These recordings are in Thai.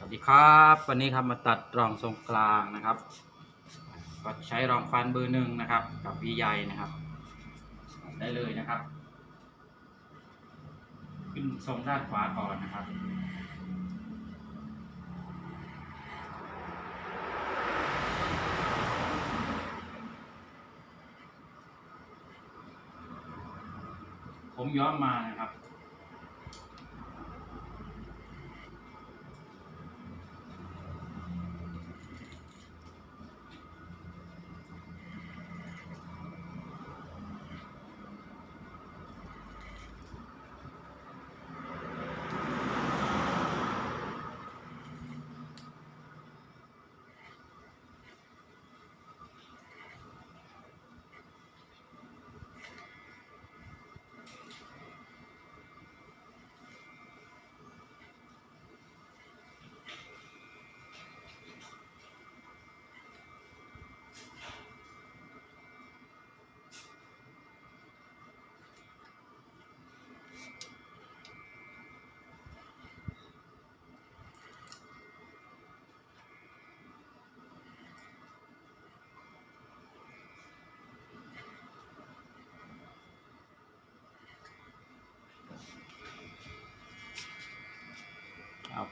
สวัสดีครับ วันนี้ครับมาตัดรองทรงกลางนะครับ ก็ใช้รองฟันเบอร์หนึ่งนะครับ กับวีใหญ่นะครับ ได้เลยนะครับ ขึ้นทรงด้านขวาก่อนนะครับผมย้อมมานะครับ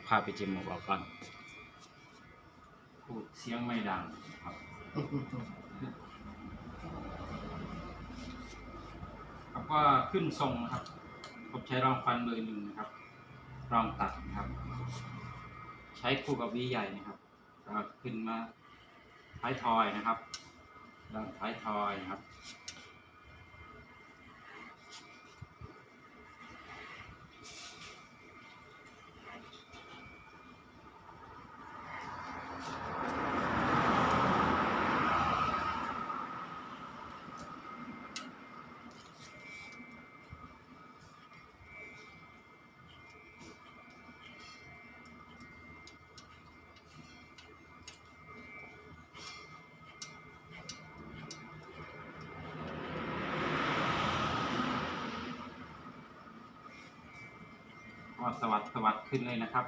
เอาไปเจมูกออกก่อนพูดเสียงไม่ดังครับ ครับก็ขึ้นทรงนะครับผมใช้รองฟันเบอร์หนึ่งนะครับ รองตัดนะครับ ใช้คู่กับวีใหญ่นะครับก็ขึ้นมาท้ายทอยนะครับด้านท้ายทอยนะครับ ก็สวัสดสวัสดขึ้นเลยนะครับ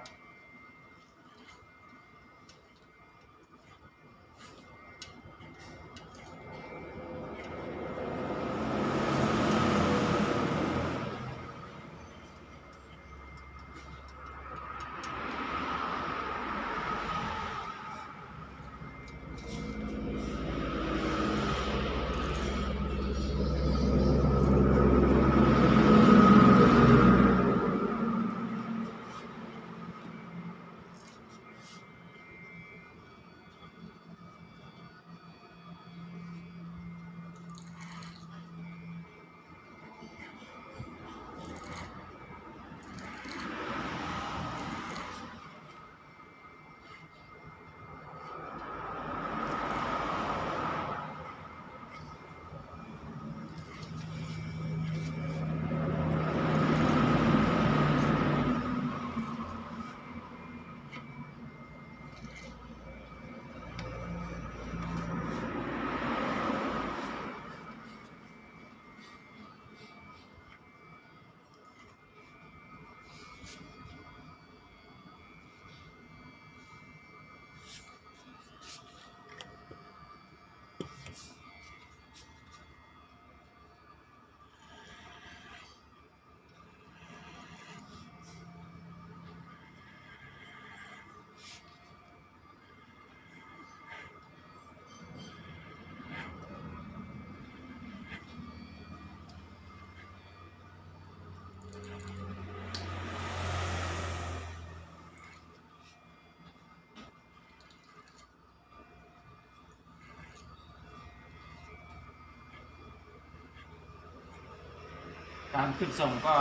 การขึ้นทรงก็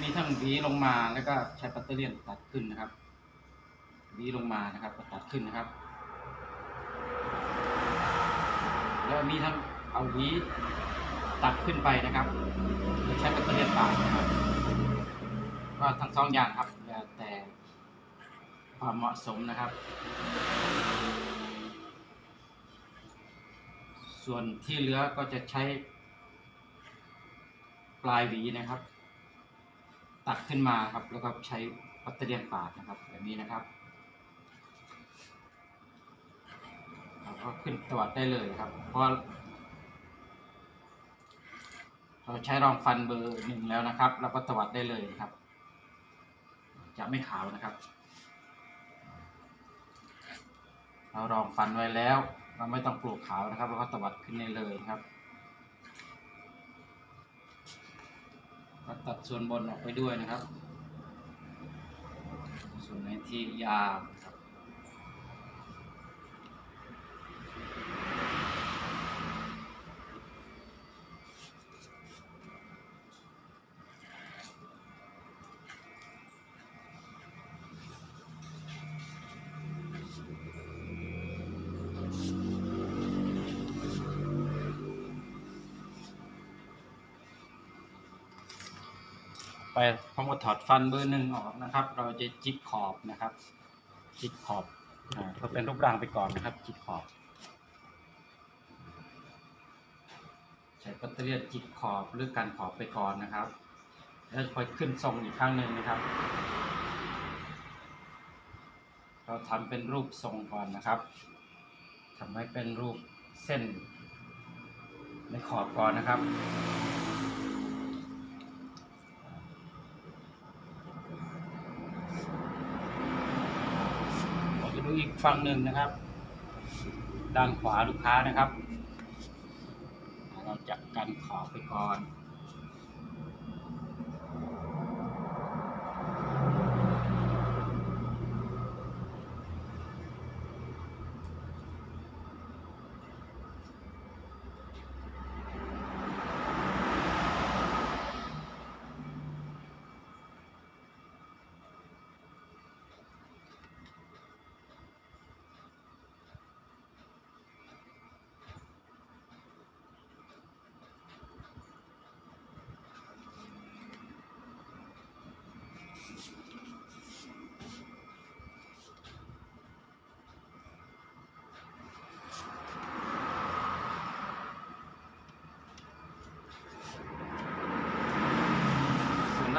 มีทั้งหวีลงมาแล้วก็ใช้ปัตเตอร์เลียนตัดขึ้นนะครับหวีลงมานะครับตัดขึ้นนะครับ แล้วมีทั้งเอาหวีตัดขึ้นไปนะครับใช้ปัตเตอร์เลียนปาดนะครับก็ทั้งสองอย่างครับแต่ความเหมาะสมนะครับ ส่วนที่เหลือก็จะใช้ ปลายหวีนะครับ ตักขึ้นมาครับ แล้วก็ใช้ปัตเตอรี่ปาดนะครับ แบบนี้นะครับเราก็ขึ้นตรวจได้เลยครับ เพราะเราใช้รองฟันเบอร์หนึ่งแล้วนะครับ เราก็ตรวจได้เลยครับ จะไม่ขาวนะครับ เรารองฟันไว้แล้ว เราไม่ต้องปลูกขาวนะครับเราก็ตรวจขึ้นได้เลยครับ ก็ตัดส่วนบนออกไปด้วยนะครับ ส่วนไหนที่ยาว ไปพร้อมกับถอดฟันเบอร์หนึ่งออกนะครับ เราจะจิกขอบนะครับจิกขอบอ่าก็เป็นรูปร่างไปก่อนนะครับ จิกขอบใช้ปัตเตอร์เลียนจิกขอบหรือการขอบไปก่อนนะครับ แล้วค่อยขึ้นทรงอีกครั้งหนึ่งนะครับ เราทำเป็นรูปทรงก่อนนะครับทำให้เป็นรูปเส้นในขอบก่อนนะครับ ฝั่งหนึ่งนะครับ ด้านขวาลูกค้านะครับ เราจะกันขอบไปก่อน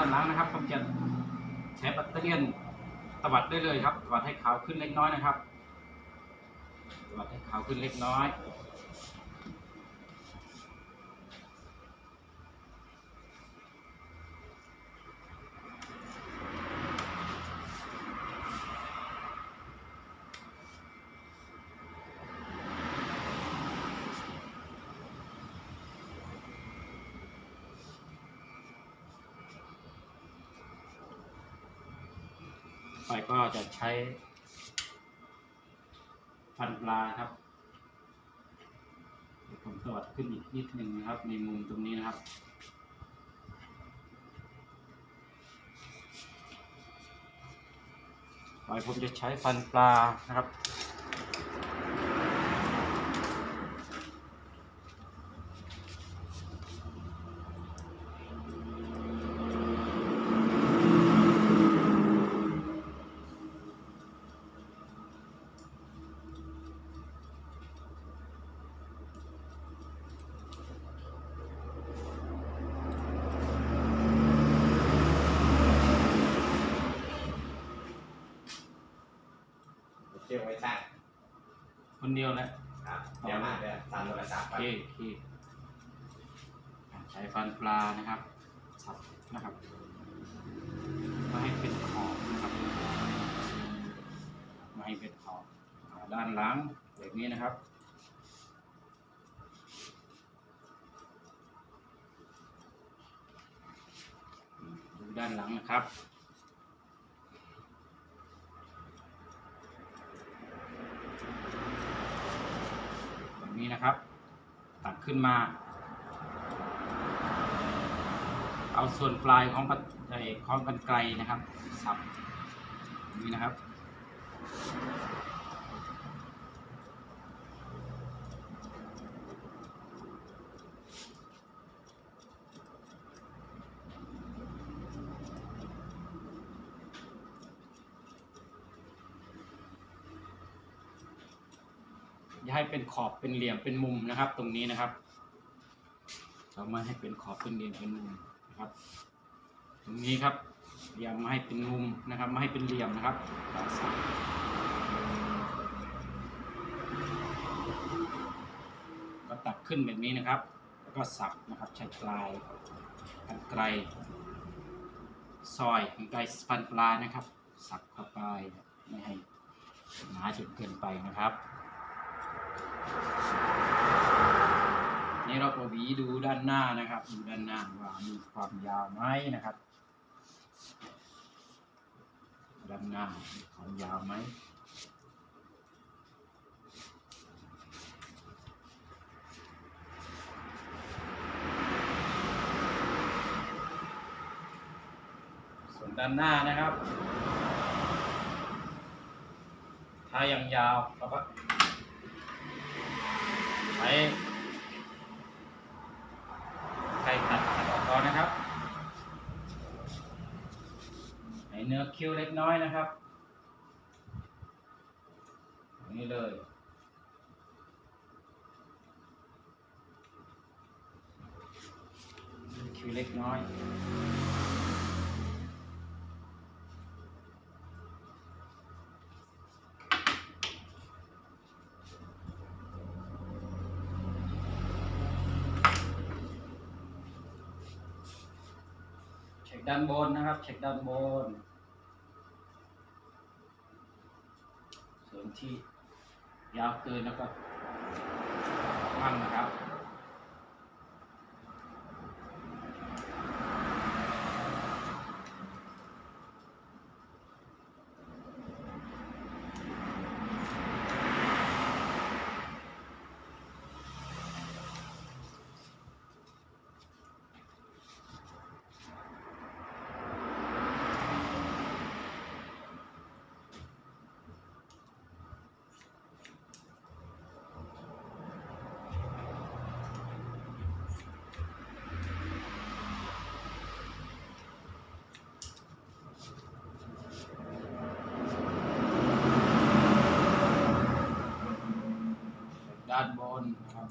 านหลังนะครับผมจะใช้แบตเตอรี่ยนตวัดได้เลยครับตวัดให้ขาวขึ้นเล็กน้อยนะครับตวัดให้ขาวขึ้นเล็กน้อย ก็จะใช้ฟันปลาครับผมตวัดขึ้นอีกนิดหนึ่งนะครับ ในมุมตรงนี้นะครับไปผมจะใช้ฟันปลานะครับ คนเดียวนะครับเดี๋ยวมาเดี๋ยวตามโทรศัพท์โอไปเคโอเคอ่าใช้ฟันปลานะครับ สับนะครับไม่ให้เป็นขอบนะครับไม่ให้เป็นขอบอ่าด้านหลังแบบนี้นะครับ ดูด้านหลังนะครับแบบนี้นะครับ ตัด ขึ้นมา เอาส่วนปลายของปัดไอ้ของกันไกลนะครับสับนี่นะครับ เป็นขอบเป็นเหลี่ยมเป็นมุมนะครับ ตรงนี้นะครับเราไม่ให้เป็นขอบเป็นเหลี่ยมเป็นมุมนะครับ ตรงนี้ครับอย่าม่ให้เป็นมุมนะครับม่ให้เป็นเหลี่ยมนะครับเราสับขึ้นแบบนี้นะครับ แล้วก็สับนะครับใช้ปลายกันไกลซอยกันไกลฟันปลายนะครับ สับเข้าไปไม่ให้หนาจนเกินไปนะครับ นี่เราก็หวีดูด้านหน้านะครับ ดูด้านหน้าว่ามีความยาวไหมนะครับ ด้านหน้ามีความยาวไหมส่วนด้านหน้านะครับ ถ้ายังยาวเราก็ ช้ไข่ตัดตัดออกก่อนนะครับให้เนื้อคิ้วเล็กน้อยนะครับอย่างนี้เลยคิ้วเล็กน้อย ด้านบนนะครับ เช็คด้านบน ส่วนที่ยาวเกินแล้วก็มั่งนะครับ ด้านบนนะครับ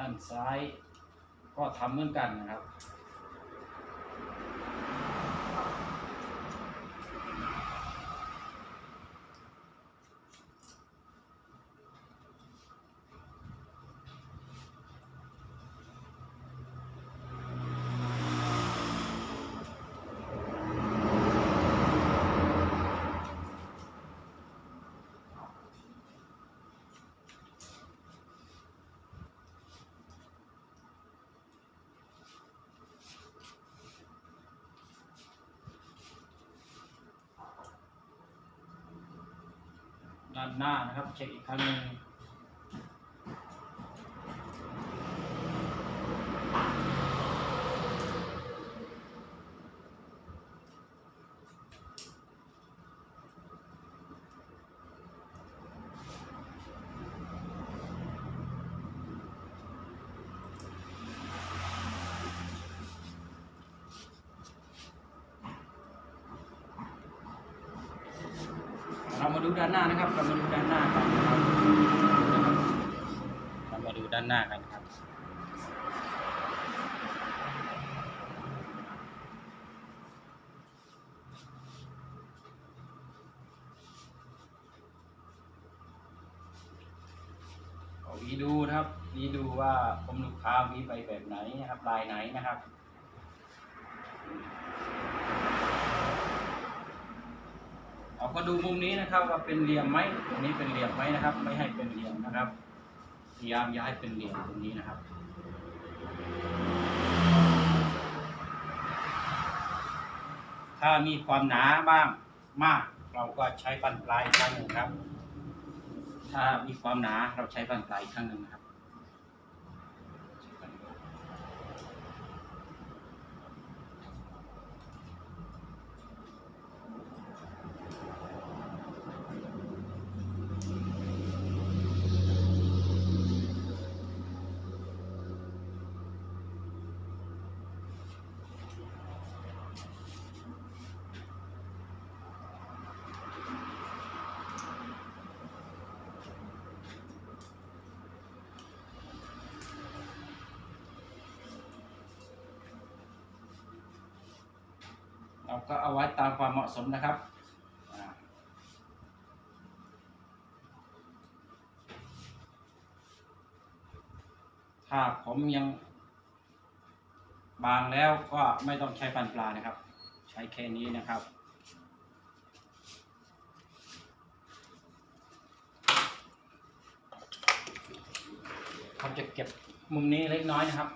ด้านซ้าย ก็ทำเหมือนกันนะครับ ด้านหน้านะครับ เช็คอีกครั้งหนึ่งเรามาดูด้านหน้านะครับ เรามาดูด้านหน้ากันนะครับเรานหน้ากันครับเอาวีดูนะครับวีดูว่าผมลูกค้าวีไปแบบไหนนะครับลายไหนนะครับเราก็ดูมุมนี้นะครับว่าเป็นเหลี่ยมไหมตรงนี้เป็นเหลี่ยมไหมนะครับ ไม่ให้เป็นเหลี่ยมนะครับ พยายามย้ายเป็นเหลี่ยมตรงนี้นะครับ ถ้ามีความหนาบ้างมาก เราก็ใช้ฟันปลายครั้งหนึ่งครับ ถ้ามีความหนาเราใช้ฟันปลายครั้งหนึ่งครับ เราก็เอาไว้ตามความเหมาะสมนะครับถ้าผมยังบางแล้วก็ไม่ต้องใช้ฟันปลานะครับ ใช้แค่นี้นะครับ ผมจะเก็บมุมนี้เล็กน้อยนะครับ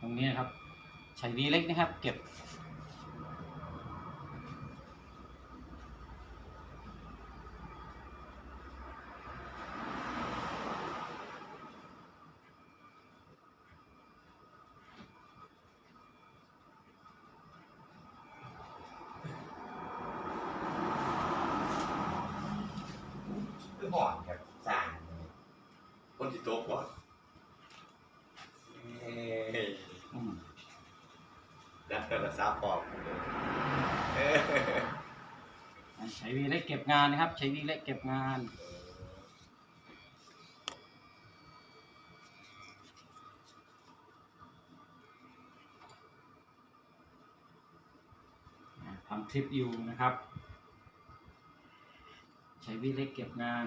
ตรงนี้นะครับ ใช้วีเล็กนะครับ เก็บ คือหอดครับสร้าง คนที่โต๊ะก่อนเอ้ยอืมดับโทรศัพท์ปลอมเออใช้วีเล็กเก็บงานนะครับ ใช้วีเล็กเก็บงานทำคลิปอยู่นะครับ ใช้วีเล็กเก็บงาน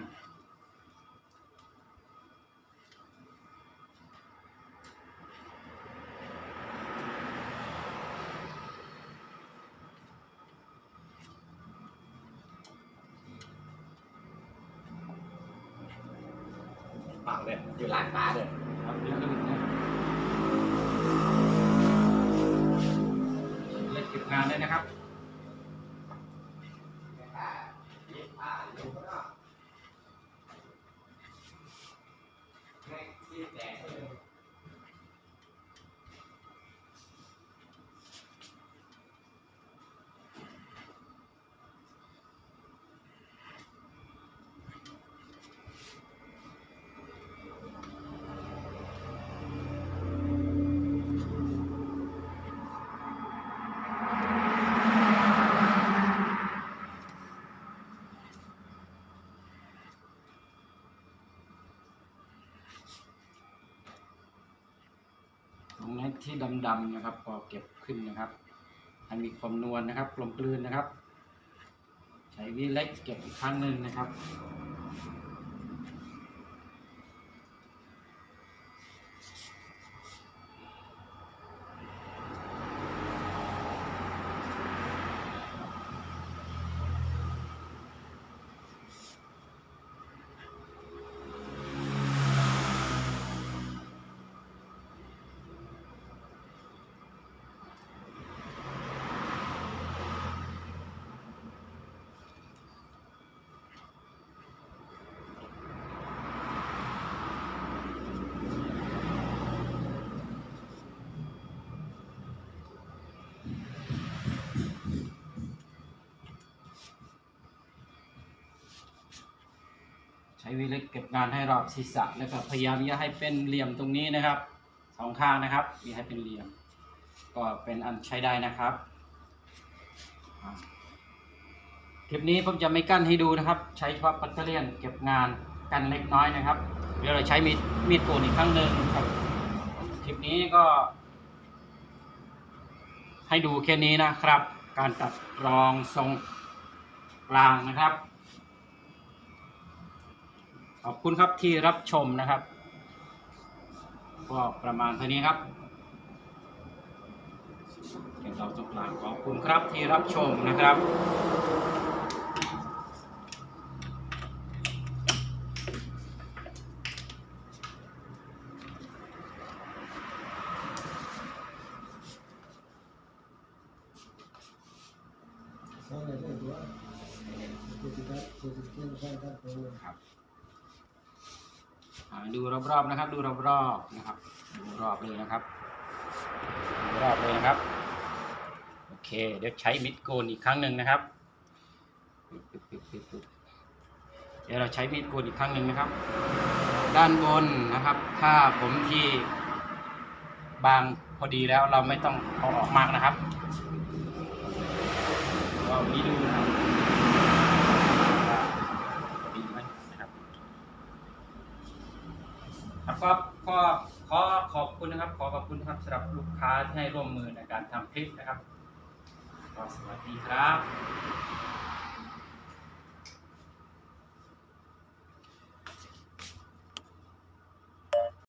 it down. ที่ดำๆนะครับพอเก็บขึ้นนะครับให้มีความนวลนะครับกลมกลืนนะครับ ใช้วีเล็กเก็บอีกครั้งหนึ่งนะครับ ช้วีเล็กเก็บงานให้รอบศีรษะแล้วก็พยายามอย่าให้เป็นเหลี่ยมตรงนี้นะครับสองข้างนะครับอย่าให้เป็นเหลี่ยม ก็เป็นอันใช้ได้นะครับคลิปนี้ผมจะไม่กั้นให้ดูนะครับ ใช้เฉพาะปัตเตอร์เลียนเก็บงานกันเล็กน้อยนะครับ เดี๋ยวเราใช้มีดมีดโกนอีกครั้งหนึ่งครับคลิปนี้ก็ ให้ดูแค่นี้นะครับ การตัดรองทรงกลางนะครับ ขอบคุณครับที่รับชมนะครับ ก็ประมาณเท่านี้ครับเกี่ยวกับตรงกลาขอบคุณครับที่รับชมนะครับครับอ่าดูร ดูรอบๆนะครับ ดูรอบๆนะครับดูรอบเลยนะครับดูรอบเลยนะครับโอเค เดี๋ยวใช้มิดโกนอีกครั้งหนึ่งนะครับ เดี๋ยวเราใช้มิดโกนอีกครั้งหนึ่งนะครับ ด้านบนนะครับ ถ้าผมที่บางพอดีแล้วเราไม่ต้องเอาออกมากนะครับเรานี้ดูนะครับว่าพอดีไหมนะครับ ครับก็ขอขอขอบคุณนะครับ ขอขอบคุณครับสำหรับลูกค้าที่ให้ร่วมมือในการทำคลิปนะครับ สวัสดีครับ